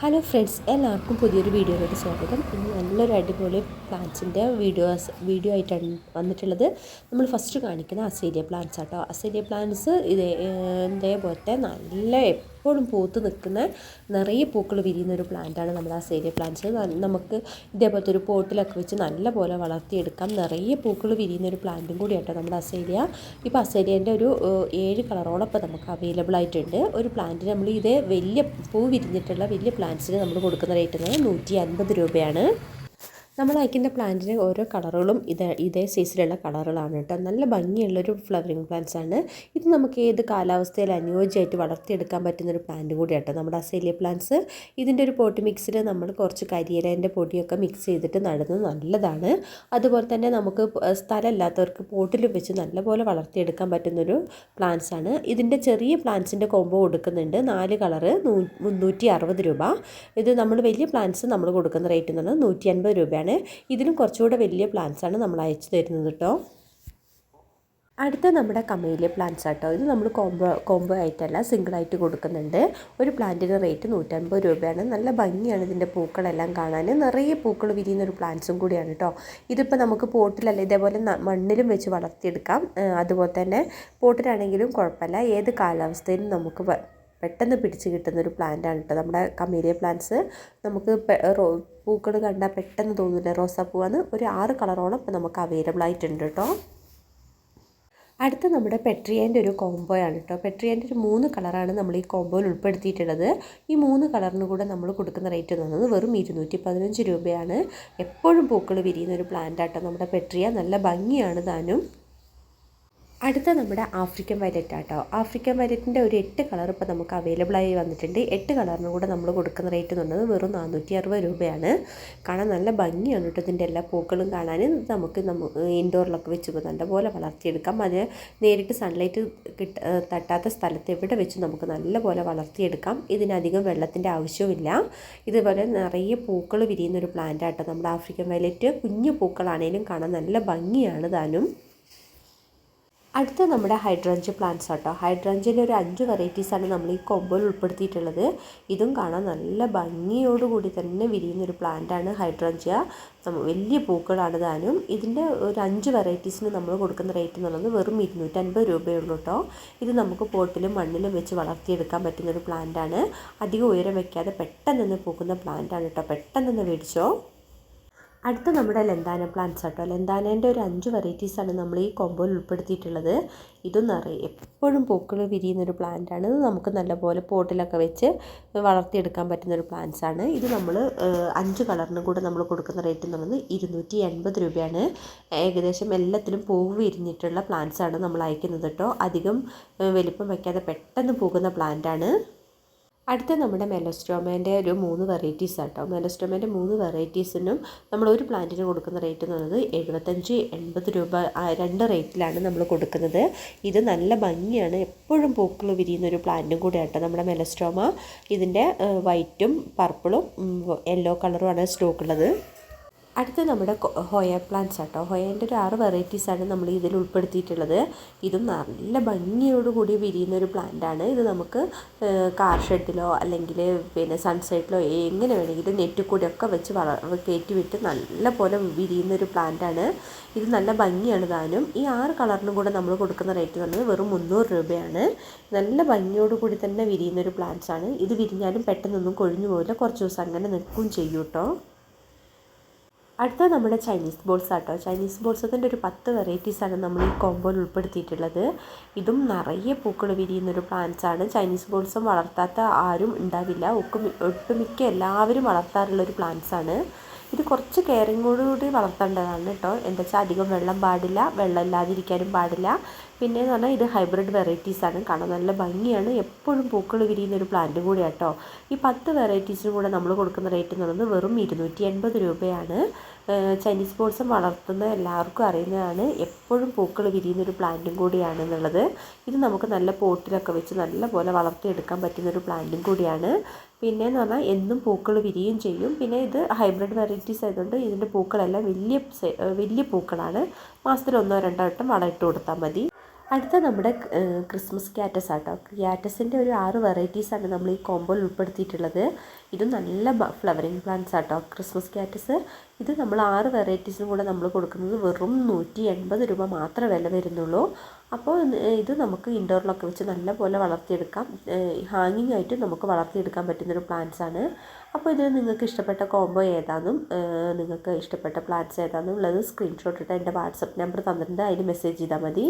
Hello friends എല്ലാവർക്കും പുതിയൊരു വീഡിയോയിലേക്ക് സ്വാഗതം. ഇന്ന് നല്ലൊരു അടിപൊളി പ്ലാന്റ്സിന്റെ വീഡിയോസ് വീഡിയോ ആയിട്ടാണ് വന്നിട്ടുള്ളത്. നമ്മൾ ഫസ്റ്റ് കാണിക്കുന്ന അസേലിയ പ്ലാന്റ്സ് ആട്ടോ. അസേലിയ പ്ലാന്റ്സ് ഇതേ ഇതേപോലത്തെ നല്ല എപ്പോഴും പൂത്ത് നിൽക്കുന്ന നിറയെ പൂക്കൾ വിരിയുന്ന ഒരു പ്ലാന്റാണ് നമ്മുടെ സേലിയ പ്ലാന്റ്സ് നമുക്ക് ഇതേപോലത്തെ ഒരു പോട്ടിലൊക്കെ വെച്ച് നല്ല പോലെ വളർത്തിയെടുക്കാം. നിറയെ പൂക്കൾ വിരിയുന്ന ഒരു പ്ലാന്റും കൂടി ആട്ടോ നമ്മുടെ അസേലിയ ഇപ്പോൾ അസേലിയേന്റെ ഒരു ഏഴ് കളറോളം ഇപ്പോൾ നമുക്ക് അവൈലബിൾ ആയിട്ടുണ്ട്. ഒരു പ്ലാന്റിന് നമ്മൾ ഇതേ വലിയ പൂ വിരിഞ്ഞിട്ടുള്ള വലിയ പ്ലാന്റ്സിന് നമ്മൾ കൊടുക്കുന്ന റേറ്റ് എന്ന് നൂറ്റി അൻപത് രൂപയാണ്. നമ്മൾ അയക്കുന്ന പ്ലാന്റിന് ഓരോ കളറുകളും ഇത് ഇതേ സൈസിലുള്ള കളറുകളാണ് കേട്ടോ. നല്ല ഭംഗിയുള്ളൊരു ഫ്ലവറിങ് പ്ലാന്റ്സ് ആണ് ഇത് നമുക്ക് ഏത് കാലാവസ്ഥയിൽ അനുയോജ്യമായിട്ട് വളർത്തിയെടുക്കാൻ പറ്റുന്ന ഒരു പ്ലാന്റ് കൂടിയാട്ടോ നമ്മുടെ അസേലിയ പ്ലാന്റ്സ് ഇതിന്റെ ഒരു പോട്ട് മിക്സിൽ നമ്മൾ കുറച്ച് കരിയിലേന്റെ പൊടിയൊക്കെ മിക്സ് ചെയ്തിട്ട് നടുന്നത് നല്ലതാണ്. അതുപോലെ തന്നെ നമുക്ക് സ്ഥലമില്ലാത്തവർക്ക് പോട്ടിൽ വെച്ച് നല്ലപോലെ വളർത്തിയെടുക്കാൻ പറ്റുന്നൊരു പ്ലാന്റ്സ് ആണ് ഇതിന്റെ ചെറിയ പ്ലാന്റ്സിന്റെ കോംബോ കൊടുക്കുന്നുണ്ട്. നാല് കളറ് മുന്നൂറ്റി അറുപത് രൂപ. ഇത് നമ്മൾ വലിയ പ്ലാന്റ്സ് നമ്മൾ കൊടുക്കുന്ന റേറ്റ് എന്ന് പറഞ്ഞാൽ നൂറ്റി അൻപത് രൂപയാണ്. ഇതിലും കുറച്ചുകൂടെ വലിയ പ്ലാന്റ്സ് ആണ് നമ്മൾ അയച്ചു തരുന്നത് കേട്ടോ അടുത്ത നമ്മുടെ കമയിലെ പ്ലാന്റ്സ് ആട്ടോ. ഇത് നമ്മൾ കോംബോ കോംബോ ആയിട്ടല്ല സിംഗിളായിട്ട് കൊടുക്കുന്നുണ്ട്. ഒരു പ്ലാന്റിന് റേറ്റ് നൂറ്റൻപത് രൂപയാണ്. നല്ല ഭംഗിയാണ് ഇതിന്റെ പൂക്കളെല്ലാം കാണാൻ. നിറയെ പൂക്കൾ വിരിയുന്ന ഒരു പ്ലാന്റ്സും കൂടിയാണ് കേട്ടോ ഇതിപ്പോൾ നമുക്ക് പോട്ടിലല്ല ഇതേപോലെ മണ്ണിലും വെച്ച് വളർത്തിയെടുക്കാം. അതുപോലെ തന്നെ പോട്ടിലാണെങ്കിലും കുഴപ്പമില്ല. ഏത് കാലാവസ്ഥയിലും നമുക്ക് പെട്ടെന്ന് പിടിച്ച് കിട്ടുന്ന ഒരു പ്ലാന്റ് ആണ് കേട്ടോ നമ്മുടെ കമേലിയ പ്ലാന്റ്സ് നമുക്ക് പൂക്കൾ കണ്ടാൽ പെട്ടെന്ന് തോന്നില്ല റോസാപ്പൂവാണ് ഒരു ആറ് കളറോളം ഇപ്പോൾ നമുക്ക് അവൈലബിൾ ആയിട്ടുണ്ട് കേട്ടോ അടുത്ത നമ്മുടെ പെട്രിയേന്റെ ഒരു കോംബോയാണ് കേട്ടോ പെട്രിയേന്റെ ഒരു മൂന്ന് കളറാണ് നമ്മൾ ഈ കോംബോയിൽ ഉൾപ്പെടുത്തിയിട്ടുള്ളത്. ഈ മൂന്ന് കളറിന് കൂടെ നമ്മൾ കൊടുക്കുന്ന റേറ്റ് എന്ന് പറയുന്നത് വെറും ഇരുന്നൂറ്റി പതിനഞ്ച് രൂപയാണ്. എപ്പോഴും പൂക്കൾ വിരിയുന്ന ഒരു പ്ലാന്റ് ആട്ടോ നമ്മുടെ പെട്രിയ. നല്ല ഭംഗിയാണ് താനും. അടുത്ത നമ്മുടെ ആഫ്രിക്കൻ വയലറ്റ് ആട്ടോ ആഫ്രിക്കൻ വയലറ്റിന്റെ ഒരു എട്ട് കളർ ഇപ്പോൾ നമുക്ക് അവൈലബിൾ ആയി വന്നിട്ടുണ്ട്. എട്ട് കളറിന് കൂടെ നമ്മൾ കൊടുക്കുന്ന റേറ്റ് എന്ന് പറയുന്നത് വെറും നാനൂറ്റി അറുപത് രൂപയാണ്. കാണാൻ നല്ല ഭംഗിയാണ് കേട്ടോ ഇതിന്റെ എല്ലാ പൂക്കളും ഇത് നമുക്ക് ഇൻഡോറിലൊക്കെ വെച്ച് നല്ലപോലെ വളർത്തിയെടുക്കാം. അത് നേരിട്ട് സൺലൈറ്റ് കിട്ട തട്ടാത്ത സ്ഥലത്ത് എവിടെ വെച്ച് നമുക്ക് നല്ലപോലെ വളർത്തിയെടുക്കാം. ഇതിനധികം വെള്ളത്തിന്റെ ആവശ്യമില്ല ഇതുപോലെ നിറയെ പൂക്കൾ വിരിയുന്ന ഒരു പ്ലാന്റ് ആട്ടോ നമ്മുടെ ആഫ്രിക്കൻ വയലറ്റ്. കുഞ്ഞു പൂക്കളാണേലും കാണാൻ നല്ല ഭംഗിയാണ് താനും. അടുത്ത നമ്മുടെ ഹൈഡ്രഞ്ച് പ്ലാന്റ്സ് ആട്ടോ. ഹൈഡ്രഞ്ചിന്റെ ഒരു അഞ്ച് വെറൈറ്റീസാണ് നമ്മൾ ഈ കൊമ്പോയിൽ ഉൾപ്പെടുത്തിയിട്ടുള്ളത്. ഇതും കാണാൻ നല്ല ഭംഗിയോടുകൂടി തന്നെ വിരിയുന്നൊരു പ്ലാന്റാണ് ഹൈഡ്രഞ്ച. വലിയ പൂക്കളാണ് താനും. ഇതിന്റെ ഒരു അഞ്ച് വെറൈറ്റീസിന് നമ്മൾ കൊടുക്കുന്ന റേറ്റ് എന്ന് പറയുന്നത് വെറും ഇരുന്നൂറ്റൻപത് രൂപയുള്ളൂ കേട്ടോ ഇത് നമുക്ക് പോട്ടിലും മണ്ണിലും വെച്ച് വളർത്തിയെടുക്കാൻ പറ്റുന്നൊരു പ്ലാന്റാണ് അധികം ഉയരം വയ്ക്കാതെ പെട്ടെന്ന് പൂക്കുന്ന പ്ലാന്റാണ് കേട്ടോ പെട്ടെന്ന് മേടിച്ചോ. അടുത്ത നമ്മുടെ ലെന്താന പ്ലാന്റ്സ് ആട്ടോ. ലെന്താനേന്റെ ഒരു അഞ്ച് വെറൈറ്റീസാണ് നമ്മൾ ഈ കോമ്പോയിൽ ഉൾപ്പെടുത്തിയിട്ടുള്ളത്. ഇതും നിറയെ എപ്പോഴും പൂക്കൾ വിരിയുന്നൊരു പ്ലാന്റ് ആണ്. ഇത് നമുക്ക് നല്ലപോലെ പോട്ടിലൊക്കെ വെച്ച് വളർത്തിയെടുക്കാൻ പറ്റുന്ന ഒരു പ്ലാന്റ്സ് ആണ്. ഇത് നമ്മൾ അഞ്ച് കളറിനും കൂടെ നമ്മൾ കൊടുക്കുന്ന റേറ്റ് എന്ന് പറയുന്നത് ഇരുന്നൂറ്റി എൺപത് രൂപയാണ്. ഏകദേശം എല്ലാത്തിലും പൂവ് വിരിഞ്ഞിട്ടുള്ള ആണ് നമ്മൾ അയക്കുന്നത് കേട്ടോ. അധികം വലിപ്പം വയ്ക്കാതെ പെട്ടെന്ന് പോകുന്ന പ്ലാന്റ് ആണ്. അടുത്ത നമ്മുടെ മെലസ്ട്രോമേന്റെ ഒരു മൂന്ന് വെറൈറ്റീസ് ആട്ടോ. മെലസ്ട്രോമേന്റെ മൂന്ന് വെറൈറ്റീസിനും നമ്മൾ ഒരു പ്ലാന്റിന് കൊടുക്കുന്ന റേറ്റ് എന്ന് പറയുന്നത് എഴുപത്തഞ്ച് എൺപത് രൂപ രണ്ട് റേറ്റിലാണ് നമ്മൾ കൊടുക്കുന്നത്. ഇത് നല്ല ഭംഗിയാണ്. എപ്പോഴും പൂക്കൾ വിരിയുന്ന ഒരു പ്ലാന്റും കൂടെ ആട്ടോ നമ്മുടെ മെലസ്ട്രോമ ഇതിന്റെ വൈറ്റും പർപ്പിളും യെല്ലോ കളറുമാണ് സ്റ്റോക്ക് ഉള്ളത്. അടുത്ത നമ്മുടെ ഹോയ പ്ലാന്റ്സ് ആട്ടോ. ഹൊയേന്റെ ഒരു ആറ് വെറൈറ്റീസാണ് നമ്മൾ ഇതിൽ ഉൾപ്പെടുത്തിയിട്ടുള്ളത്. ഇതും നല്ല ഭംഗിയോടുകൂടി വിരിയുന്ന ഒരു പ്ലാന്റാണ് ഇത് നമുക്ക് കാർ ഷെഡിലോ അല്ലെങ്കിൽ പിന്നെ സൺസൈഡിലോ എങ്ങനെ വേണമെങ്കിലും നെറ്റിൽ കൂടെ ഒക്കെ വെച്ച് വള കയറ്റി വിട്ട് നല്ല പോലെ വിരിയുന്ന ഒരു പ്ലാന്റാണ് ഇത് നല്ല ഭംഗിയാണ് താനും. ഈ ആറ് കളറിനും കൂടെ നമ്മൾ കൊടുക്കുന്ന റേറ്റ് എന്ന് വെറും മുന്നൂറ് രൂപയാണ്. നല്ല ഭംഗിയോടുകൂടി തന്നെ വിരിയുന്ന ഒരു പ്ലാന്റ്സ് ആണ്. ഇത് വിരിഞ്ഞാലും പെട്ടെന്നൊന്നും കൊഴിഞ്ഞു പോകില്ല കുറച്ച് ദിവസം അങ്ങനെ നിൽക്കും ചെയ്യും കേട്ടോ അടുത്ത നമ്മുടെ ചൈനീസ് ബോൾസ് ആട്ടോ. ചൈനീസ് ബോൾസത്തിന്റെ ഒരു പത്ത് വെറൈറ്റീസാണ് നമ്മൾ ഈ കോമ്പോയിൽ ഉൾപ്പെടുത്തിയിട്ടുള്ളത്. ഇതും നിറയെ പൂക്കൾ വിരിയുന്നൊരു പ്ലാന്റ്സ് ആണ്. ചൈനീസ് ബോൾസും വളർത്താത്ത ആരും ഉണ്ടാവില്ല. ഒക്കും ഒട്ടുമിക്ക എല്ലാവരും വളർത്താറുള്ളൊരു പ്ലാന്റ്സ് ആണ്. ഇത് കുറച്ച് കെയറിങ്ങോടുകൂടി വളർത്തേണ്ടതാണ് കേട്ടോ. എന്താ വെച്ചാൽ അധികം വെള്ളം പാടില്ല വെള്ളം ഇല്ലാതിരിക്കാനും പാടില്ല. പിന്നെ എന്ന് പറഞ്ഞാൽ ഇത് ഹൈബ്രിഡ് വെറൈറ്റീസ് ആണ്. കാണാൻ നല്ല ഭംഗിയാണ്. എപ്പോഴും പൂക്കൾ വിരിയുന്ന ഒരു പ്ലാന്റ് കൂടി കേട്ടോ ഈ പത്ത് വെറൈറ്റീസിനും കൂടെ നമ്മൾ കൊടുക്കുന്ന റേറ്റ് എന്ന് പറയുന്നത് വെറും ഇരുന്നൂറ്റി എൺപത് രൂപയാണ്. ചൈനീസ് ബോൾസം വളർത്തുന്ന എല്ലാവർക്കും അറിയുന്നതാണ്. എപ്പോഴും പൂക്കൾ വിരിയുന്ന ഒരു പ്ലാന്റും കൂടിയാണ് എന്നുള്ളത് ഇത് നമുക്ക് നല്ല പോട്ടിലൊക്കെ വെച്ച് നല്ലപോലെ വളർത്തിയെടുക്കാൻ പറ്റുന്ന ഒരു പ്ലാന്റും കൂടിയാണ്. പിന്നെ എന്ന് പറഞ്ഞാൽ എന്നും പൂക്കൾ വിരിയും ചെയ്യും. പിന്നെ ഇത് ഹൈബ്രിഡ് വെറൈറ്റീസ് ആയതുകൊണ്ട് ഇതിന്റെ പൂക്കളെല്ലാം വലിയ വലിയ പൂക്കളാണ്. മാസത്തിൽ ഒന്നോ രണ്ടോ വട്ടം വളം ഇട്ട് കൊടുത്താൽ മതി. അടുത്ത നമ്മുടെ ക്രിസ്മസ് ക്യാറ്റസ് ആട്ടോ. ക്യാറ്റസിന്റെ ഒരു ആറ് വെറൈറ്റീസാണ് നമ്മൾ ഈ കോമ്പോയിൽ ഉൾപ്പെടുത്തിയിട്ടുള്ളത്. ഇത് നല്ല ഫ്ലവറിങ് പ്ലാന്റ്സ് ആട്ടോ. ക്രിസ്മസ് ക്യാറ്റസ് ഇത് നമ്മൾ ആറ് വെറൈറ്റീസും കൂടെ നമ്മൾ കൊടുക്കുന്നത് വെറും നൂറ്റി എൺപത് രൂപ മാത്രമേ വില വരുന്നുള്ളൂ. അപ്പോൾ ഇത് നമുക്ക് ഇൻഡോറിലൊക്കെ വെച്ച് നല്ല പോലെ വളർത്തിയെടുക്കാം ഹാങ്ങിങ് ആയിട്ട് നമുക്ക് വളർത്തിയെടുക്കാൻ പറ്റുന്നൊരു പ്ലാന്റ്സ് ആണ്. അപ്പോൾ ഇത് നിങ്ങൾക്ക് ഇഷ്ടപ്പെട്ട കോംബോ ഏതാണെന്നും നിങ്ങൾക്ക് ഇഷ്ടപ്പെട്ട പ്ലാന്റ്സ് ഏതാണെന്നും ഉള്ളത് സ്ക്രീൻഷോട്ട് ഇട്ട് എന്റെ വാട്സപ്പ് നമ്പർ തന്നിട്ടുണ്ട്. അതിൽ മെസ്സേജ് ചെയ്താൽ മതി.